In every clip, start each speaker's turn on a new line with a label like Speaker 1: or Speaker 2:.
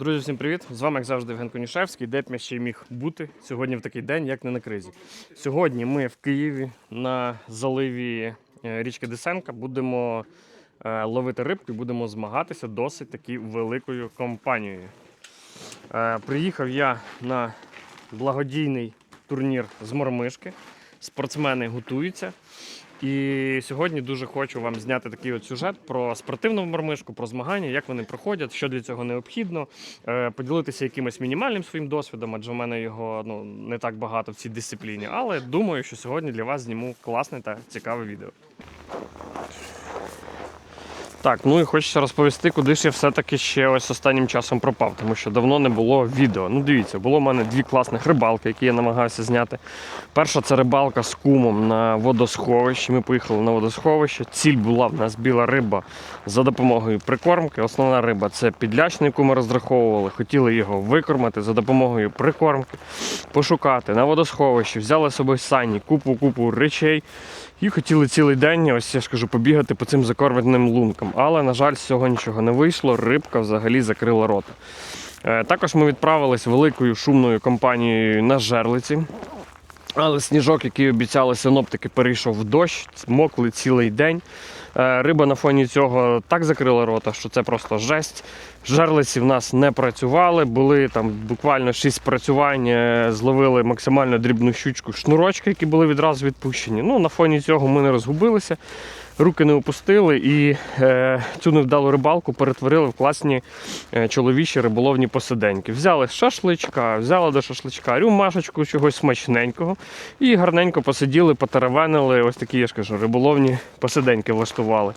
Speaker 1: Друзі, всім привіт! З вами, як завжди, Євген Конішевський. Де б я ще міг бути сьогодні в такий день, як не на кризі. Сьогодні ми в Києві на заливі е, річки Десенка будемо е, ловити рибку і будемо змагатися досить таки великою компанією. Е, Приїхав я на благодійний турнір з мормишки. Спортсмени готуються. І сьогодні дуже хочу вам зняти такий от сюжет про спортивну мормишку, про змагання, як вони проходять, що для цього необхідно, е, поділитися якимось мінімальним своїм досвідом, адже в мене його ну, не так багато в цій дисципліні. Але думаю, що сьогодні для вас зніму класне та цікаве відео. Так, ну і хочеться розповісти, куди ж я все-таки ще ось останнім часом пропав, тому що давно не було відео. Ну, дивіться, було в мене дві класних рибалки, які я намагався зняти. Перша це рибалка з кумом на водосховищі. Ми поїхали на водосховище. Ціль була в нас біла риба за допомогою прикормки. Основна риба це підляч, на яку ми розраховували. Хотіли його викормити за допомогою прикормки, пошукати на водосховищі, взяли з собою сані, купу-купу речей. І хотіли цілий день, ось я ж кажу, побігати по цим закормленим лункам. Але, на жаль, з цього нічого не вийшло. Рибка взагалі закрила рота. Е, Також ми відправились великою шумною компанією на жерлиці. Але сніжок, який обіцяли синоптики, перейшов в дощ, мокли цілий день. Е, Риба на фоні цього так закрила рота, що це просто жесть. Жерлиці в нас не працювали, були там буквально 6 працювань, е, зловили максимально дрібну щучку шнурочки, які були відразу відпущені. Ну, на фоні цього ми не розгубилися, руки не опустили і е, цю невдалу рибалку перетворили в класні е, чоловічі риболовні посиденьки. Взяли шашличка, взяли до шашличка рюмашечку чогось смачненького і гарненько посиділи, потеревенили. Ось такі, я ж кажу, риболовні посиденьки влаштували.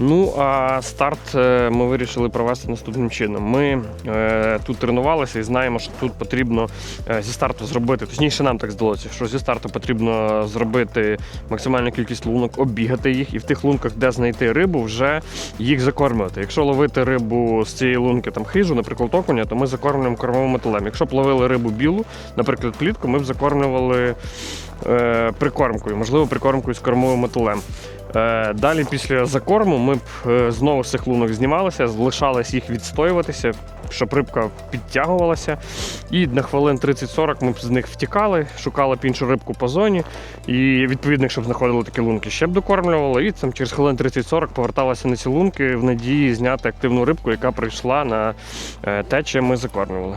Speaker 1: Ну а старт е, ми вирішили провести наступним чином. Ми е, тут тренувалися і знаємо, що тут потрібно е, зі старту зробити. Точніше, нам так здалося, що зі старту потрібно зробити максимальну кількість лунок, оббігати їх, і в тих лунках, де знайти рибу, вже їх закормлювати. Якщо ловити рибу з цієї лунки там хижу, наприклад, окуня, то ми закормлюємо кормовим металем. Якщо б ловили рибу білу, наприклад, плітку, ми б закормлювали е, прикормкою, можливо, прикормкою з кормовим металем. Е, Далі після закорму ми б е, знову з цих лунок знімалися, залишалось їх відстоюватися, щоб рибка підтягувалася. І на хвилин 30-40 ми б з них втікали, шукали б іншу рибку по зоні. І відповідно, щоб знаходили такі лунки, ще б докормлювали. І там через хвилин 30-40 поверталися на ці лунки в надії зняти активну рибку, яка прийшла на е, те, чим ми закормлювали.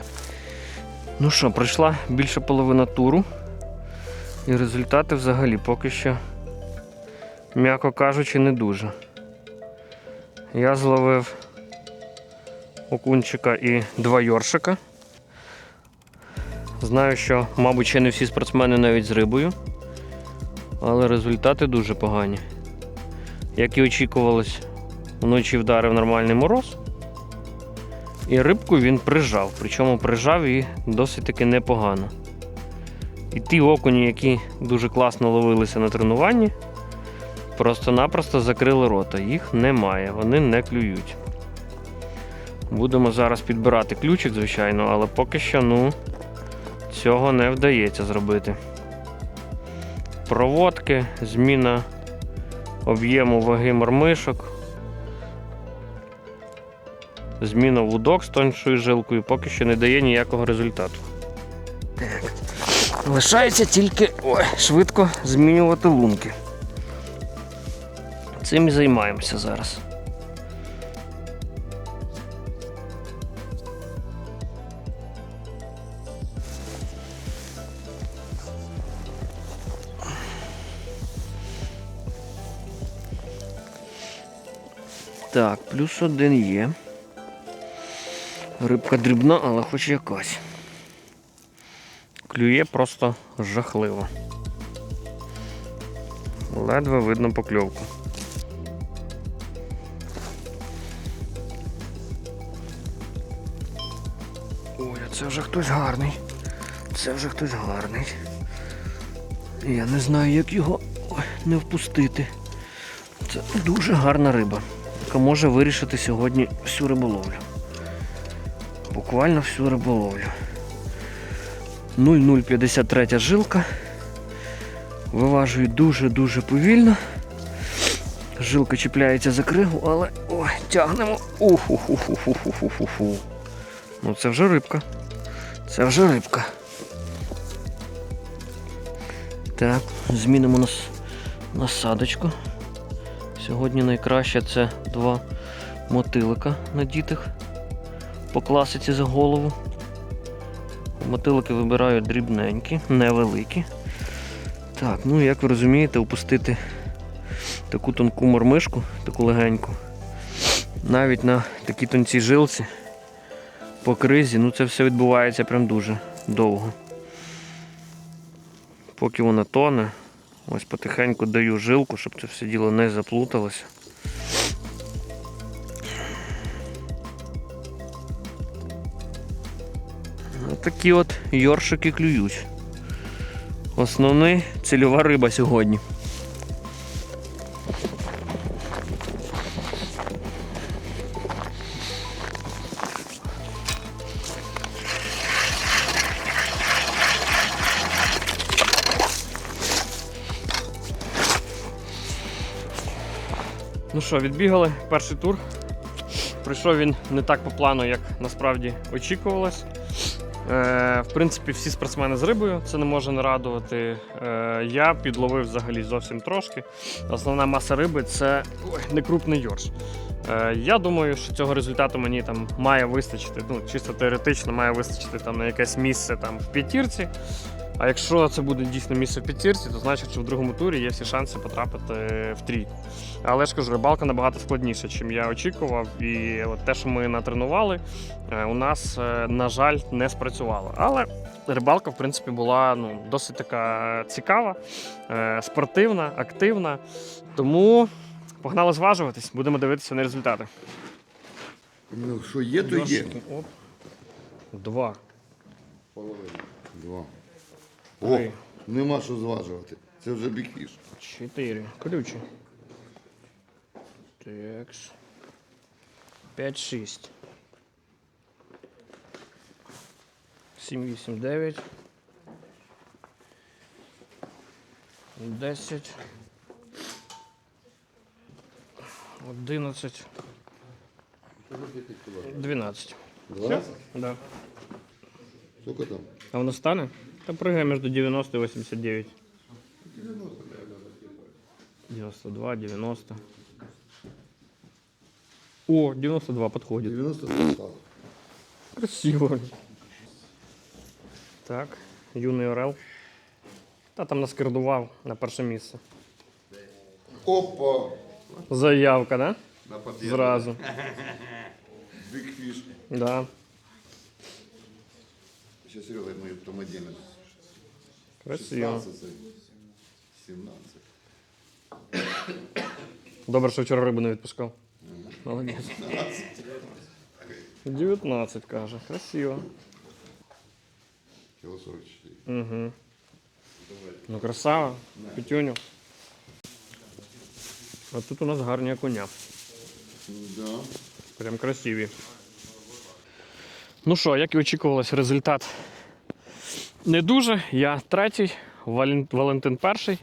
Speaker 1: Ну що, пройшла більше половина туру. І результати взагалі поки що м'яко кажучи, не дуже. Я зловив окунчика і два йоршика. Знаю, що, мабуть, ще не всі спортсмени навіть з рибою, але результати дуже погані. Як і очікувалось, вночі вдарив нормальний мороз. І рибку він прижав, причому прижав і досить таки непогано. І ті окуні, які дуже класно ловилися на тренуванні, просто-напросто закрили рота. Їх немає, вони не клюють. Будемо зараз підбирати ключик, звичайно, але поки що ну, цього не вдається зробити. Проводки, зміна об'єму ваги мормишок, зміна вудок з тоншою жилкою поки що не дає ніякого результату. Так. Лишається тільки ой, швидко змінювати лунки. Цим і займаємося зараз. Так, плюс один є. Рибка дрібна, але хоч якась. Клює просто жахливо. Ледве видно покльовку. Це вже хтось гарний. Це вже хтось гарний. Я не знаю, як його не впустити. Це дуже гарна риба, яка може вирішити сьогодні всю риболовлю. Буквально всю риболовлю. 0,053 жилка. Виважую дуже-дуже повільно. Жилка чіпляється за кригу, але ой, тягнемо. Уху-ху-ху-ху-ху-ху-ху. Ну це вже рибка. Це вже рибка. Так, змінимо нас насадочку. Сьогодні найкраще це два мотилика надітих по класиці за голову. Мотилики вибираю дрібненькі, невеликі. Так, ну як ви розумієте, опустити таку тонку мормишку, таку легеньку. Навіть на такій тонцій жилці по кризі, ну це все відбувається прям дуже довго. Поки вона тоне, ось потихеньку даю жилку, щоб це все діло не заплуталося. Такі от йоршики клюють. Основний цільова риба сьогодні. Що, відбігали перший тур. Прийшов він не так по плану, як насправді очікувалось. Е, в принципі, всі спортсмени з рибою, це не може не радувати. Е, я підловив взагалі зовсім трошки. Основна маса риби це ой, некрупний йорш. Е, я думаю, що цього результату мені там має вистачити. Ну, чисто теоретично має вистачити там на якесь місце там в п'ятірці. А якщо це буде дійсно місце в п'ятірці, то значить, що в другому турі є всі шанси потрапити в трійку. Але ж кажу, рибалка набагато складніша, ніж я очікував. І от те, що ми натренували, е, у нас, е, на жаль, не спрацювало. Але рибалка, в принципі, була ну, досить така цікава, е, спортивна, активна. Тому погнали зважуватись, будемо дивитися на результати.
Speaker 2: Ну, що є, то є.
Speaker 1: Оп. Два.
Speaker 2: Два.
Speaker 1: Три.
Speaker 2: О, нема що зважувати. Це вже бікфіш.
Speaker 1: Чотири. Ключі. Такс. П'ять, шість. Сім, вісім, дев'ять. Десять. Одинадцять. Дванадцять.
Speaker 2: 20?
Speaker 1: Да.
Speaker 2: Сколько там?
Speaker 1: А воно стане? Та пригає між 90 і 89. 92, 90. О, 92 подходит.
Speaker 2: 90 стало.
Speaker 1: Красиво. Так, юний Орел. Та там наскердував на перше місце.
Speaker 2: Опа!
Speaker 1: Заявка, да?
Speaker 2: На подъезд.
Speaker 1: Зразу.
Speaker 2: Бікфіш.
Speaker 1: Да.
Speaker 2: Ще Серега мою там отдельно.
Speaker 1: Красиво.
Speaker 2: 16 17.
Speaker 1: Добре, що вчора рибу не відпускав. Молодець. 19, каже. Красиво.
Speaker 2: Кіло 44.
Speaker 1: Угу. Ну, красава, пітюню. А тут у нас гарні коня.
Speaker 2: Да.
Speaker 1: Прям красиві. Ну що, як і очікувалось, результат не дуже. Я третій, Валентин перший.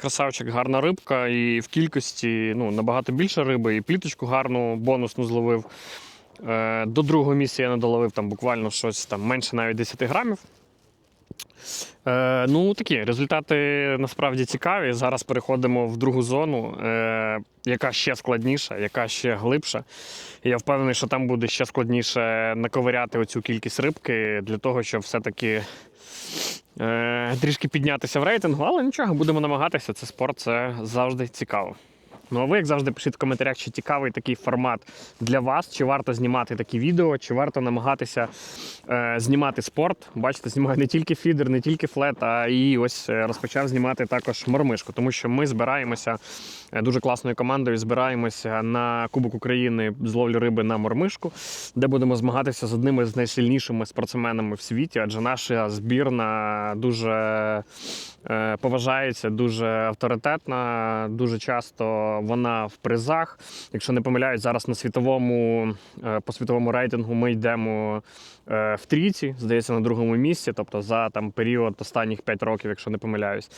Speaker 1: Красавчик, гарна рибка, і в кількості ну, набагато більше риби, і пліточку гарну, бонусну зловив. Е, до другого місця я не доловив там буквально щось там менше навіть 10 грамів. Е, ну, такі результати насправді цікаві. Зараз переходимо в другу зону, е, яка ще складніша, яка ще глибша. І я впевнений, що там буде ще складніше наковиряти оцю кількість рибки для того, щоб все-таки е, трішки піднятися в рейтингу. Але нічого, будемо намагатися. Це спорт, це завжди цікаво. Ну а ви, як завжди, пишіть в коментарях, чи цікавий такий формат для вас, чи варто знімати такі відео, чи варто намагатися е, знімати спорт. Бачите, знімаю не тільки фідер, не тільки флет, а і ось е, розпочав знімати також мормишку, тому що ми збираємося е, дуже класною командою. Збираємося на Кубок України з ловлі риби на мормишку, де будемо змагатися з одними з найсильнішими спортсменами в світі, адже наша збірна дуже е, поважається, дуже авторитетна. Дуже часто вона в призах. Якщо не помиляюсь, зараз на світовому е, по світовому рейтингу ми йдемо е, в трійці, здається, на другому місці, тобто за там період останніх 5 років, якщо не помиляюсь.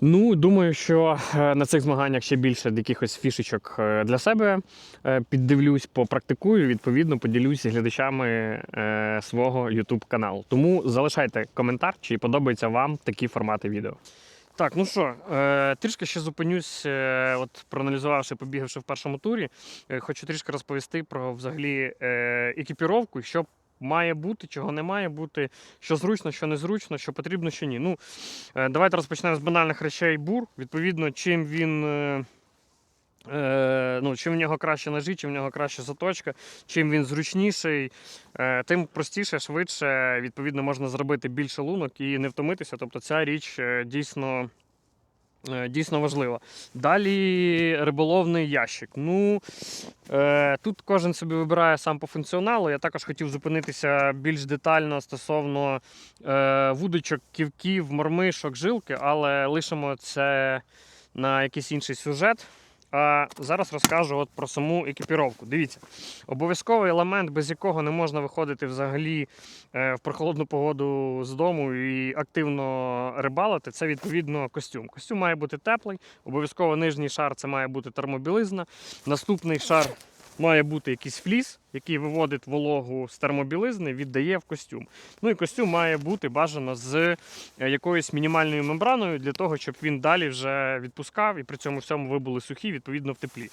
Speaker 1: Ну, думаю, що е, на цих змаганнях ще більше якихось фішечок для себе піддивлюсь, попрактикую, відповідно, поділюся з глядачами свого YouTube каналу. Тому залишайте коментар, чи подобаються вам такі формати відео. Так, ну що, е, трішки ще зупинюсь, е, от проаналізувавши, побігавши в першому турі. Е, хочу трішки розповісти про взагалі екіпіровку, що має бути, чого не має бути, що зручно, що незручно, що потрібно, що ні. Ну, давайте розпочнемо з банальних речей бур. Відповідно, чим він. Е, ну, чим в нього краще ножі, чим в нього краща заточка, чим він зручніший, е, тим простіше, швидше, відповідно, можна зробити більше лунок і не втомитися. Тобто ця річ е, дійсно. Дійсно важлива. Далі риболовний ящик. Ну, тут кожен собі вибирає сам по функціоналу. Я також хотів зупинитися більш детально стосовно вудочок, ківків, мормишок, жилки, але лишимо це на якийсь інший сюжет. А зараз розкажу от про саму екіпіровку. Дивіться, обов'язковий елемент, без якого не можна виходити взагалі е, в прохолодну погоду з дому і активно рибалити, це відповідно костюм. Костюм має бути теплий, обов'язково нижній шар це має бути термобілизна. Наступний шар має бути якийсь фліс, який виводить вологу з термобілизни, віддає в костюм. Ну і костюм має бути бажано з е, якоюсь мінімальною мембраною для того, щоб він далі вже відпускав і при цьому всьому ви були сухі, відповідно в теплі.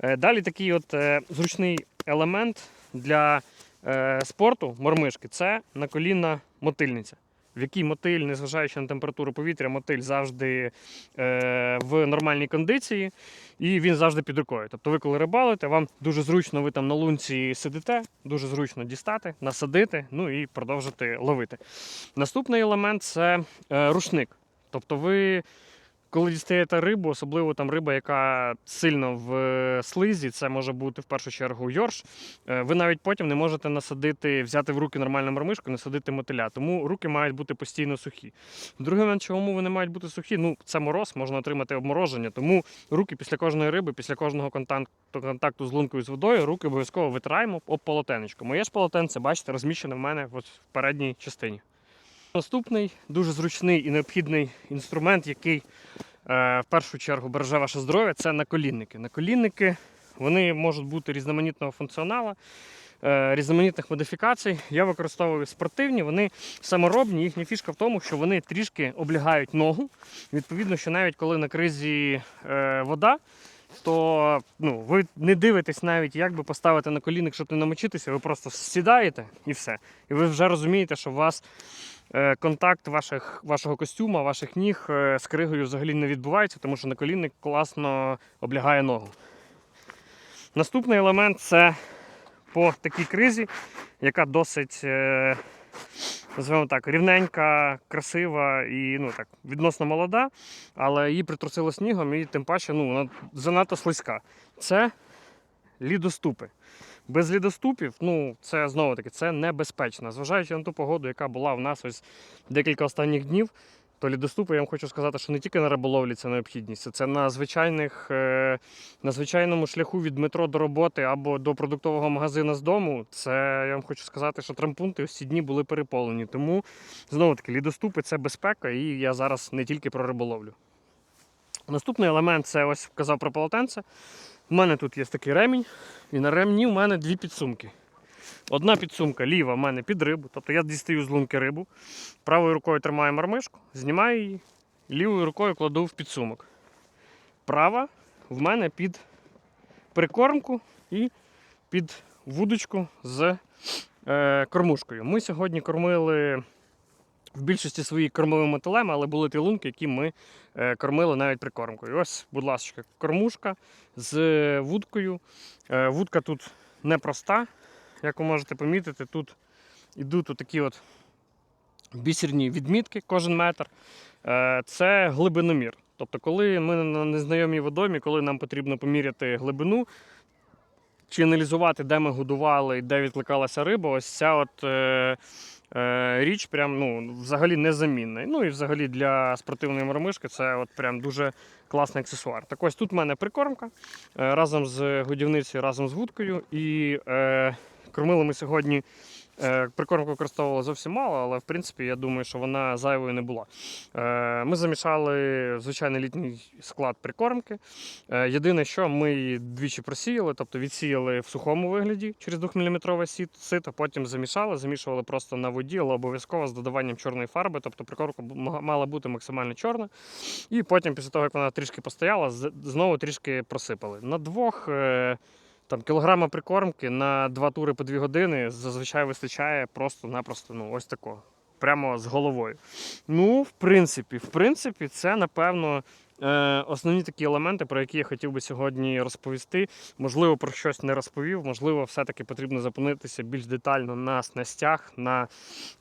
Speaker 1: Е, Далі такий от е, зручний елемент для спорту мормишки це наколінна мотильниця. В якій мотиль, незважаючи на температуру повітря, мотиль завжди е, в нормальній кондиції і він завжди під рукою. Тобто ви коли рибалите, вам дуже зручно, ви там на лунці сидите, дуже зручно дістати, насадити, ну і продовжити ловити. Наступний елемент це е, рушник. Тобто ви, коли дістаєте рибу, особливо там риба, яка сильно в е, слизі, це може бути в першу чергу йорш. е, Ви навіть потім не можете насадити, взяти в руки нормальну мормишку, насадити мотиля. Тому руки мають бути постійно сухі. Другий момент, чому вони мають бути сухі, ну це мороз, можна отримати обмороження. Тому руки після кожної риби, після кожного контакту, контакту з лункою з водою, руки обов'язково витираємо об полотенечко. Моє ж полотенце, бачите, розміщене в мене от в передній частині. Наступний дуже зручний і необхідний інструмент, який в першу чергу береже ваше здоров'я, це наколінники. Наколінники вони можуть бути різноманітного функціоналу, е, різноманітних модифікацій. Я використовую спортивні, вони саморобні. Їхня фішка в тому, що вони трішки облягають ногу. Відповідно, що навіть коли на кризі е, вода, то ну, ви не дивитесь навіть, як би поставити на колінник, щоб не намочитися, ви просто сідаєте і все. І ви вже розумієте, що у вас е, контакт ваших, вашого костюма, ваших ніг е, з кригою взагалі не відбувається, тому що наколінник класно облягає ногу. Наступний елемент це по такій кризі, яка досить, е, називаємо так, рівненька, красива і ну, так, відносно молода, але її притрусило снігом і тим паче ну, вона занадто слизька. Це лідоступи. Без лідоступів, ну це знову таки це небезпечно. Зважаючи на ту погоду, яка була в нас ось декілька останніх днів, то лідоступи, я вам хочу сказати, що не тільки на риболовлі це необхідність, це на звичайних, е, на звичайному шляху від метро до роботи або до продуктового магазину з дому. Це я вам хочу сказати, що трампункти ось ці дні були переповнені. Тому знову таки лідоступи це безпека, і я зараз не тільки про риболовлю. Наступний елемент це ось казав про полотенце. У мене тут є такий ремінь, і на ремні у мене дві підсумки. Одна підсумка ліва в мене під рибу, тобто я дістаю з лунки рибу, правою рукою тримаю мармишку, знімаю її, лівою рукою кладу в підсумок. Права в мене під прикормку і під вудочку з е, кормушкою. Ми сьогодні кормили в більшості своїй кормовим мотилем, але були ті лунки, які ми е, кормили навіть прикормкою. Ось, будь ласка, кормушка з вудкою. Е, вудка тут непроста. Як ви можете помітити, тут ідуть такі от бісерні відмітки кожен метр. Е, Це глибиномір. Тобто, коли ми на незнайомій водомі, коли нам потрібно поміряти глибину чи аналізувати, де ми годували і де відкликалася риба, ось ця от, е, Е, річ прям ну, взагалі незамінна. Ну і взагалі для спортивної мормишки це от прям дуже класний аксесуар. Так ось тут в мене прикормка е, разом з годівницею, разом з вудкою. І е, кормили ми сьогодні. Е, Прикормку використовували зовсім мало, але в принципі я думаю, що вона зайвою не була. Е, Ми замішали звичайний літній склад прикормки. Е, Єдине, що ми її двічі просіяли, тобто відсіяли в сухому вигляді через 2-мм сито, потім замішали, замішували просто на воді, але обов'язково з додаванням чорної фарби, тобто прикормка мала бути максимально чорна. І потім, після того, як вона трішки постояла, знову трішки просипали. На двох. Там кілограма прикормки на два тури по дві години зазвичай вистачає просто-напросто ну, ось такого. Прямо з головою. Ну, в принципі, в принципі, це напевно е, основні такі елементи, про які я хотів би сьогодні розповісти. Можливо, про щось не розповів, можливо, все-таки потрібно зупинитися більш детально на снастях, на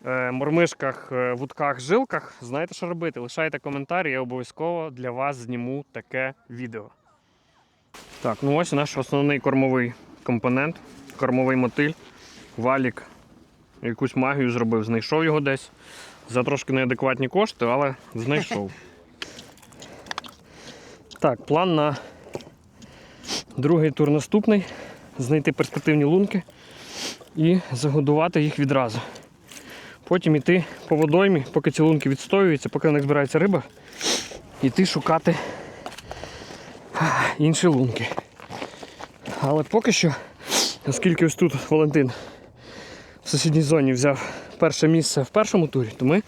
Speaker 1: е, мормишках, е, вудках, жилках. Знаєте, що робити? Лишайте коментарі, я обов'язково для вас зніму таке відео. Так, ну ось наш основний кормовий компонент, кормовий мотиль, валік. Якусь магію зробив, знайшов його десь. За трошки неадекватні кошти, але знайшов. Так, план на другий тур наступний. Знайти перспективні лунки і загодувати їх відразу. Потім йти по водоймі, поки ці лунки відстоюються, поки в них збирається риба, йти шукати інші лунки. Але поки що, оскільки ось тут Валентин в сусідній зоні взяв перше місце в першому турі, то ми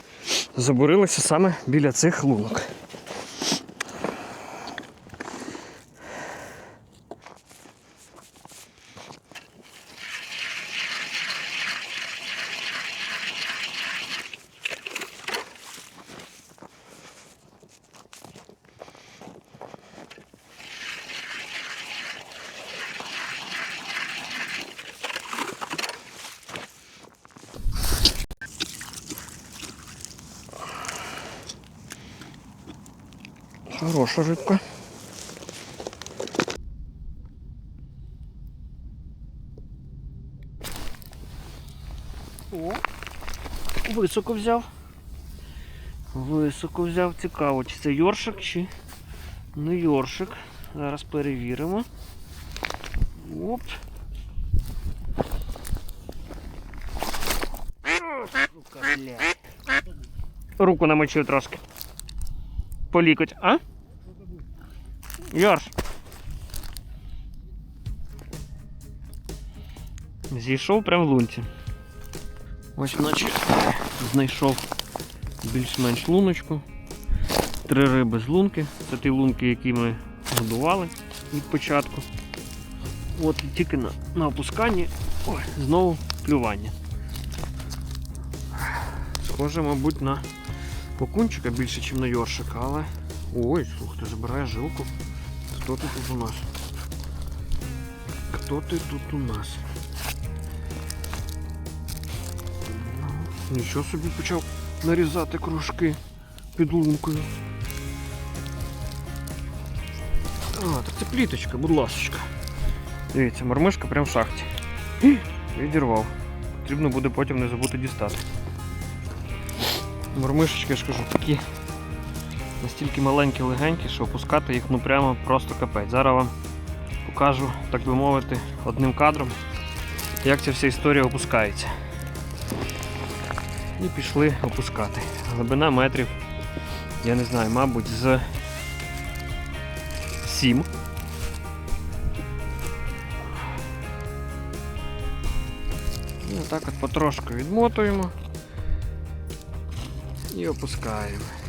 Speaker 1: забурилися саме біля цих лунок. Хороша рибка. О, високо взяв. Високо взяв. Цікаво, чи це йоршик, чи не йоршик. Зараз перевіримо. Оп. Рука. Руку намочив трошки. По лікоть, а? Йорш. Зійшов прямо в лунці. Ось наче знайшов більш-менш луночку. Три риби з лунки. Це ті лунки, які ми годували від початку. От тільки на, на опусканні ой, знову клювання. Схоже, мабуть, на Окунчика більше, ніж на Йоршика, але. Ой, слухайте, забирає жилку. Хто ти тут у нас? Хто ти тут у нас? Ну, Нічого собі почав нарізати кружки під лункою. А, так це пліточка, будь ласочка. Дивіться, мормишка прям в шахті. Відірвав. Потрібно буде потім не забути дістати. Мормишечки, я ж кажу, такі настільки маленькі, легенькі, що опускати їх ну прямо просто капець. Зараз вам покажу, так би мовити, одним кадром, як ця вся історія опускається. І пішли опускати. Глибина метрів, я не знаю, мабуть, з 7. І отак от потрошку відмотуємо і опускаємо.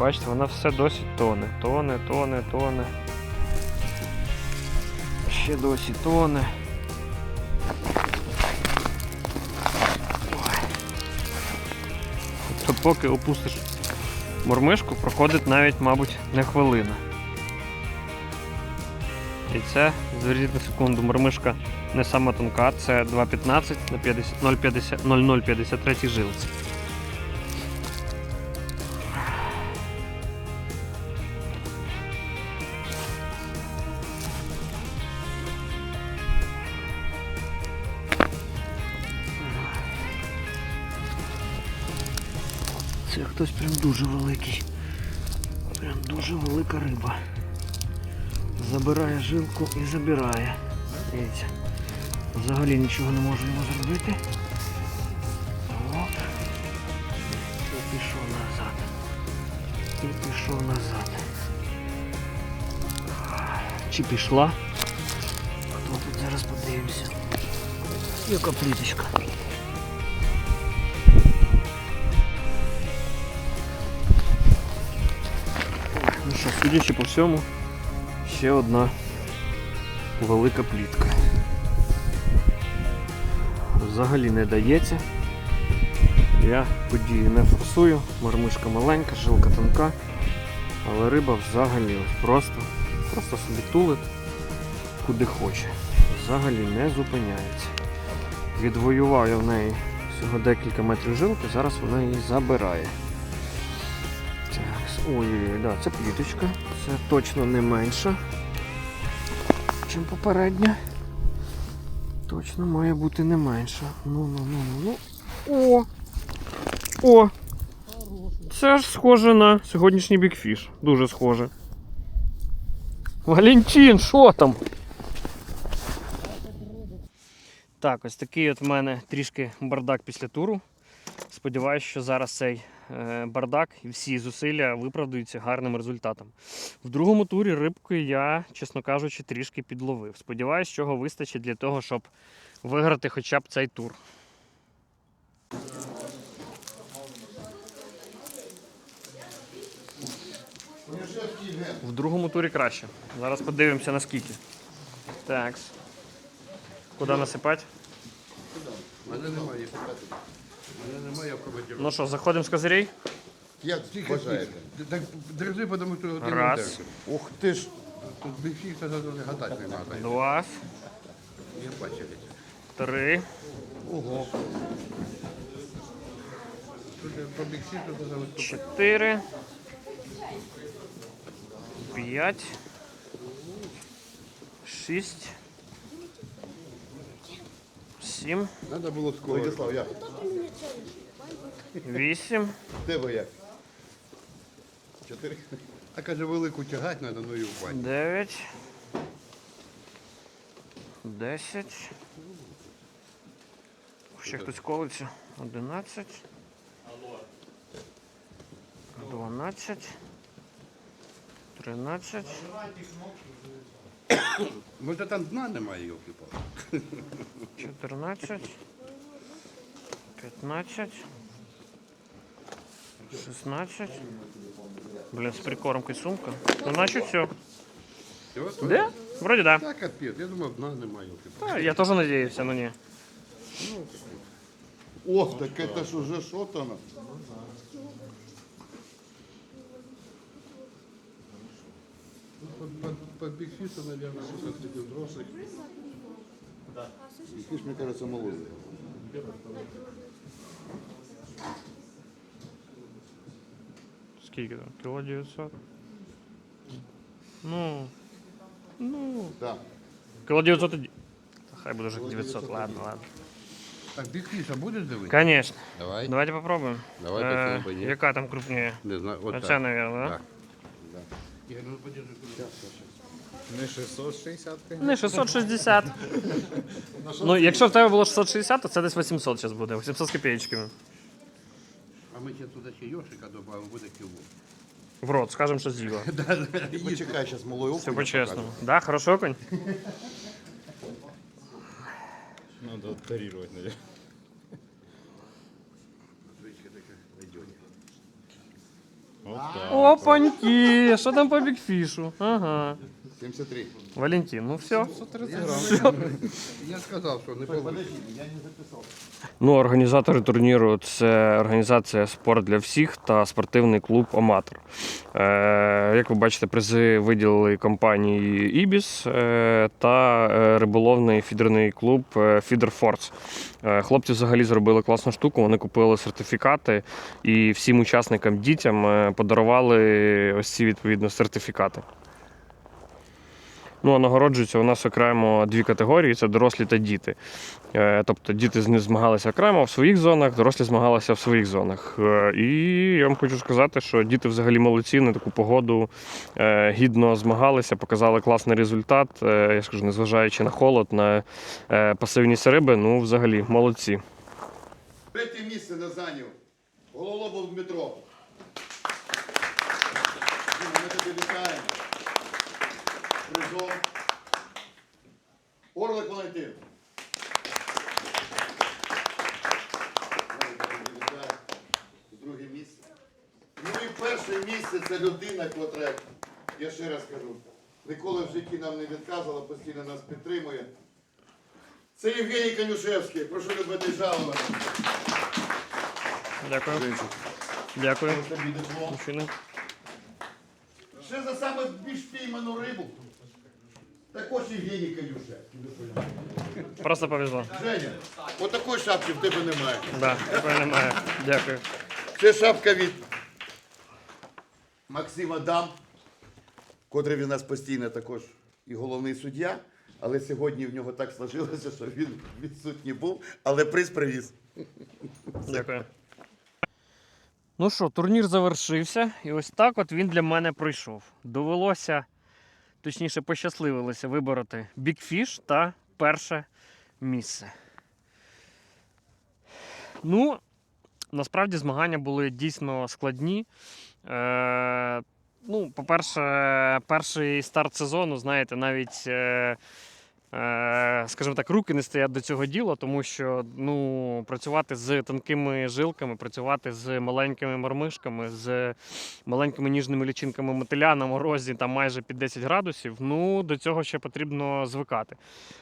Speaker 1: Бачите, вона все досить тоне, тоне, тоне, тоне. Ще досі тоне. Тобто поки опустиш мормишку, проходить навіть, мабуть, не хвилина. І це, зверніть на секунду, мормишка не сама тонка, це 2,15 на 50 0,50 0,053 жилці. Це хтось прям дуже великий. Прям дуже велика риба. Забирає жилку і забирає. Дивіться. Взагалі нічого не можу йому зробити. Оп. І пішов назад. І пішов назад. Чи пішла? Хто тут зараз подивимося? Яка пліточка. Судячи по всьому, ще одна велика плітка. Взагалі не дається. Я подію не форсую, мармишка маленька, жилка тонка, але риба взагалі просто, просто собі тулить куди хоче. Взагалі не зупиняється. Відвоював я в неї всього декілька метрів жилки, зараз вона її забирає. Ой-ой-ой, да, це пліточка. Це точно не менша, ніж попередня. Точно має бути не менша. Ну, ну, ну, ну, ну. О! О! Це ж схоже на сьогоднішній бікфіш. Дуже схоже. Валентин, що там? Так, ось такий от в мене трішки бардак після туру. Сподіваюсь, що зараз цей бардак і всі зусилля виправдаються гарним результатом. В другому турі рибки я, чесно кажучи, трішки підловив. Сподіваюсь, чого вистачить для того, щоб виграти хоча б цей тур. В другому турі краще. Зараз подивимося наскільки. Так. Куди насипати?
Speaker 3: У Мене немає. Мене немає автоматів.
Speaker 1: Ну що, заходимо з козирей?
Speaker 2: Як бажаєте?
Speaker 3: Так держи, тому що не
Speaker 1: Раз.
Speaker 2: Ух ти ж!
Speaker 3: Тут це не гадати не треба.
Speaker 1: Два,
Speaker 3: Я бачив.
Speaker 1: три,
Speaker 2: Ого!
Speaker 3: Тут про бігфік, то треба виступати.
Speaker 1: чотири, п'ять, шість, сім,
Speaker 3: Треба було скоро.
Speaker 2: Владислав, як?
Speaker 1: Вісім,
Speaker 2: В Тебе як? Чотири?
Speaker 3: А каже, велику тягати треба, ну і впасть.
Speaker 1: дев'ять, десять. Ще хтось колиться. Одинадцять. Дванадцять. Тринадцять.
Speaker 3: Може там дна немає, йолки палки
Speaker 1: 14, 15, 16. Блин, с прикормкой сумка. Ну, значит, все. Да? Вроде да.
Speaker 3: Так, капець, я думав, дна немає, йолки
Speaker 1: Да, Я тоже надеялся, но не.
Speaker 2: Ох, так це ж уже що-то. на.
Speaker 3: По бігфісу, мабуть, щось такий взрослий.
Speaker 2: Фіш, мені кажется, молодий.
Speaker 1: Сколько там? Кило 900? Ну, ну,
Speaker 2: Так.
Speaker 1: кило 900 и... Да Хай буде вже 900, ладно, ладно.
Speaker 3: Так, бігфіша будеш дивитися?
Speaker 1: Конечно.
Speaker 3: Давай.
Speaker 1: Давайте попробуем.
Speaker 3: Давай,
Speaker 1: Э,
Speaker 3: попробуй.
Speaker 1: яка там крупнее?
Speaker 3: Не знаю, от так.
Speaker 1: наверное, да?
Speaker 3: Так. Я ну подержи.
Speaker 2: Не 660
Speaker 1: Не, 660. ну, якщо в тебе було 660, то це десь 800 зараз буде. 800 з копеечками.
Speaker 3: А ми ще туди ще йошика додамо, буде кіло.
Speaker 1: В рот, скажем, що з'їла.
Speaker 2: Почекай, зараз малою
Speaker 1: Все по-чесному. Да, хорошо, конь?
Speaker 4: Надо оттарировать, наверное.
Speaker 3: Звичка така найдет.
Speaker 4: Вот так.
Speaker 1: Опаньки! Що там по бікфішу? Ага.
Speaker 2: 73.
Speaker 1: Валентин, ну все.
Speaker 3: Я сказав, що не вийде.
Speaker 1: Ну, організатори турніру це організація спорт для всіх та спортивний клуб Аматор. Е, як ви бачите, призи виділили компанії Ібіс е, та е, риболовний фідерний клуб е, Фідер Е, хлопці взагалі зробили класну штуку. Вони купили сертифікати і всім учасникам дітям подарували ось ці відповідно сертифікати. Ну, а нагороджуються у нас окремо дві категорії: це дорослі та діти. Е, Тобто діти змагалися окремо в своїх зонах, дорослі змагалися в своїх зонах. Е, І я вам хочу сказати, що діти взагалі молодці на таку погоду е, гідно змагалися, показали класний результат. Я скажу, незважаючи на холод, на пасивність риби, ну взагалі молодці.
Speaker 2: Третє місце не зайняв. Гололобов Дмитро. Ми тобі вітаємо. Призом. Орлик Валентин. Друге місце. Ну і перше місце це людина, котра, я ще раз кажу, ніколи в житті нам не відказувала, постійно нас підтримує. Це Євгеній Конюшевський. Прошу любити жалувати.
Speaker 1: Дякую. Дякую.
Speaker 2: Ще за саме більш пійману рибу. Також Євгеній Конюшевський.
Speaker 1: Просто повезло.
Speaker 2: Женя, отакої шапки в тебе немає.
Speaker 1: Да, такої немає. Дякую.
Speaker 2: Це шапка від Максима Дам, котрий він у нас постійно також і головний суддя. Але сьогодні в нього так сложилося, що він відсутній був, але приз привіз.
Speaker 1: Дякую. Ну що, турнір завершився, і ось так от він для мене пройшов. Довелося, точніше, пощасливилося вибороти бікфіш та перше місце. Ну, насправді змагання були дійсно складні. Е, ну, по-перше, перший старт сезону, знаєте, навіть. Е, скажімо так, руки не стоять до цього діла, тому що ну, працювати з тонкими жилками, працювати з маленькими мормишками, з маленькими ніжними лічинками мотиля на морозі там майже під 10 градусів, ну до цього ще потрібно звикати.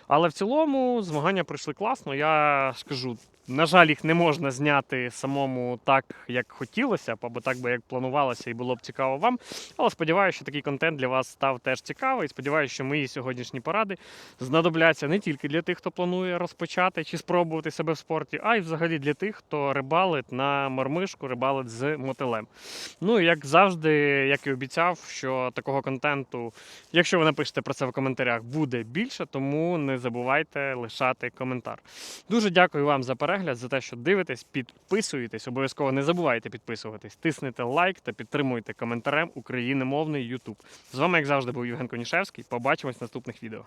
Speaker 1: Але в цілому змагання пройшли класно. Я скажу, на жаль, їх не можна зняти самому так, як хотілося або так би як планувалося, і було б цікаво вам. Але сподіваюся, що такий контент для вас став теж цікавий. Сподіваюся, що мої сьогоднішні поради знадобляться не тільки для тих, хто планує розпочати чи спробувати себе в спорті, а й взагалі для тих, хто рибалить на мормишку, рибалить з мотилем. Ну і як завжди, як і обіцяв, що такого контенту, якщо ви напишете про це в коментарях, буде більше, тому не забувайте лишати коментар. Дуже дякую вам за перегляд, за те, що дивитесь, підписуєтесь. Обов'язково не забувайте підписуватись, тиснете лайк та підтримуйте коментарем україномовний YouTube. З вами, як завжди, був Євген Конішевський. Побачимось в наступних відео.